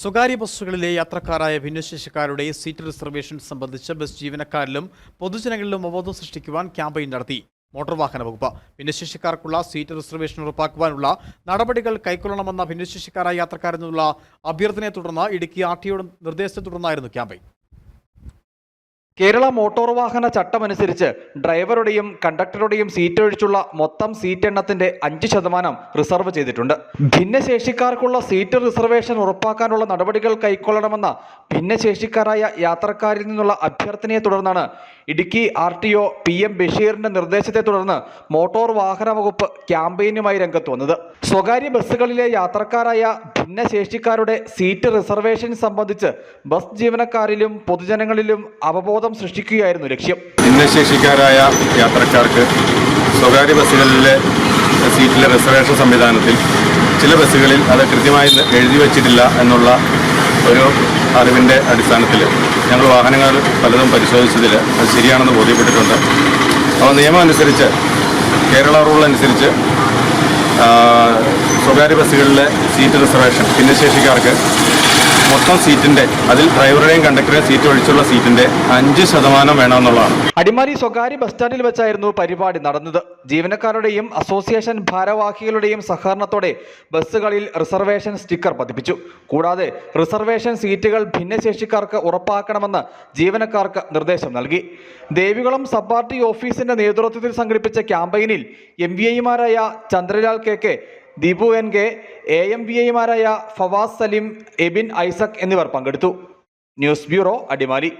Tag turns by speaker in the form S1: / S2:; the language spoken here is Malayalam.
S1: സ്വകാര്യ ബസ്സുകളിലെ യാത്രക്കാരായ ഭിന്നശേഷിക്കാരുടെ സീറ്റ് റിസർവേഷൻ സംബന്ധിച്ച് ബസ് ജീവനക്കാരിലും പൊതുജനങ്ങളിലും അവബോധം സൃഷ്ടിക്കുവാൻ ക്യാമ്പയിൻ നടത്തി. മോട്ടോർ വാഹന വകുപ്പ്. ഭിന്നശേഷിക്കാർക്കുള്ള സീറ്റ് റിസർവേഷൻ ഉറപ്പാക്കുവാനുള്ള നടപടികൾ കൈക്കൊള്ളണമെന്ന ഭിന്നശേഷിക്കാരായ യാത്രക്കാരിൽ നിന്നുള്ള അഭ്യർത്ഥനയെ തുടർന്ന് ഇടുക്കി ആർ ടിയുടെ നിർദ്ദേശത്തെ തുടർന്നായിരുന്നു ക്യാമ്പയിൻ.
S2: കേരള മോട്ടോർ വാഹന ചട്ടമനുസരിച്ച് ഡ്രൈവറുടെയും കണ്ടക്ടറുടെയും സീറ്റ് ഒഴിച്ചുള്ള മൊത്തം സീറ്റ് എണ്ണത്തിന്റെ അഞ്ച് ശതമാനം റിസർവ് ചെയ്തിട്ടുണ്ട്. ഭിന്നശേഷിക്കാർക്കുള്ള സീറ്റ് റിസർവേഷൻ ഉറപ്പാക്കാനുള്ള നടപടികൾ കൈക്കൊള്ളണമെന്ന ഭിന്നശേഷിക്കാരായ യാത്രക്കാരിൽ നിന്നുള്ള അഭ്യർത്ഥനയെ തുടർന്നാണ് Idukki R T O P M ബഷീറിന്റെ നിർദ്ദേശത്തെ തുടർന്ന് മോട്ടോർ വാഹന വകുപ്പ് ക്യാമ്പയിനുമായി രംഗത്ത് വന്നത്. സ്വകാര്യ ബസ്സുകളിലെ യാത്രക്കാരായ ഭിന്നശേഷിക്കാരുടെ സീറ്റ് റിസർവേഷൻ സംബന്ധിച്ച് ബസ് ജീവനക്കാരിലും പൊതുജനങ്ങളിലും അവബോധം സൃഷ്ടിക്കുകയായിരുന്നു ലക്ഷ്യം.
S3: ഭിന്നശേഷിക്കാരായ യാത്രക്കാർക്ക് സ്വകാര്യ ബസ്സുകളിലെ സീറ്റിലെ റിസർവേഷൻ സംവിധാനത്തിൽ ചില ബസ്സുകളിൽ അത് കൃത്യമായി എഴുതി വച്ചിട്ടില്ല എന്നുള്ള ഒരു അറിവിന്റെ അടിസ്ഥാനത്തിൽ ഞങ്ങൾ വാഹനങ്ങൾ പലതും പരിശോധിച്ചതിൽ അത് ശരിയാണെന്ന് ബോധ്യപ്പെട്ടിട്ടുണ്ട്. അപ്പോൾ നിയമം അനുസരിച്ച് കേരള റൂൾ അനുസരിച്ച് സ്വകാര്യ ബസ്സുകളിലെ സീറ്റ് റിസർവേഷൻ ഭിന്നശേഷിക്കാർക്ക് മൊത്തം സീറ്റിന്റെ അതിൽ ഡ്രൈവറുടെയും കണ്ടക്ടറുടെയും സീറ്റ് ഒഴിച്ചുള്ള സീറ്റിന്റെ അഞ്ച് ശതമാനം വേണമെന്നുള്ളതാണ്.
S2: അടിമാലി സ്വകാര്യ ബസ് സ്റ്റാൻഡിൽ വെച്ചായിരുന്നു പരിപാടി നടന്നത്. ജീവനക്കാരുടെയും അസോസിയേഷൻ ഭാരവാഹികളുടെയും സഹകരണത്തോടെ ബസ്സുകളിൽ റിസർവേഷൻ സ്റ്റിക്കർ പതിപ്പിച്ചു. കൂടാതെ റിസർവേഷൻ സീറ്റുകൾ ഭിന്നശേഷിക്കാർക്ക് ഉറപ്പാക്കണമെന്ന് ജീവനക്കാർക്ക് നിർദ്ദേശം നൽകി. ദേവികുളം സബ് പാർട്ടി ഓഫീസിന്റെ നേതൃത്വത്തിൽ സംഘടിപ്പിച്ച ക്യാമ്പയിനിൽ എം വി ഐമാരായ Chandralal K K Deepu N K A M V ഐമാരായ ഫവാസ് സലീം എബിൻ ഐസക് എന്നിവർ പങ്കെടുത്തു. News bureau Adimali.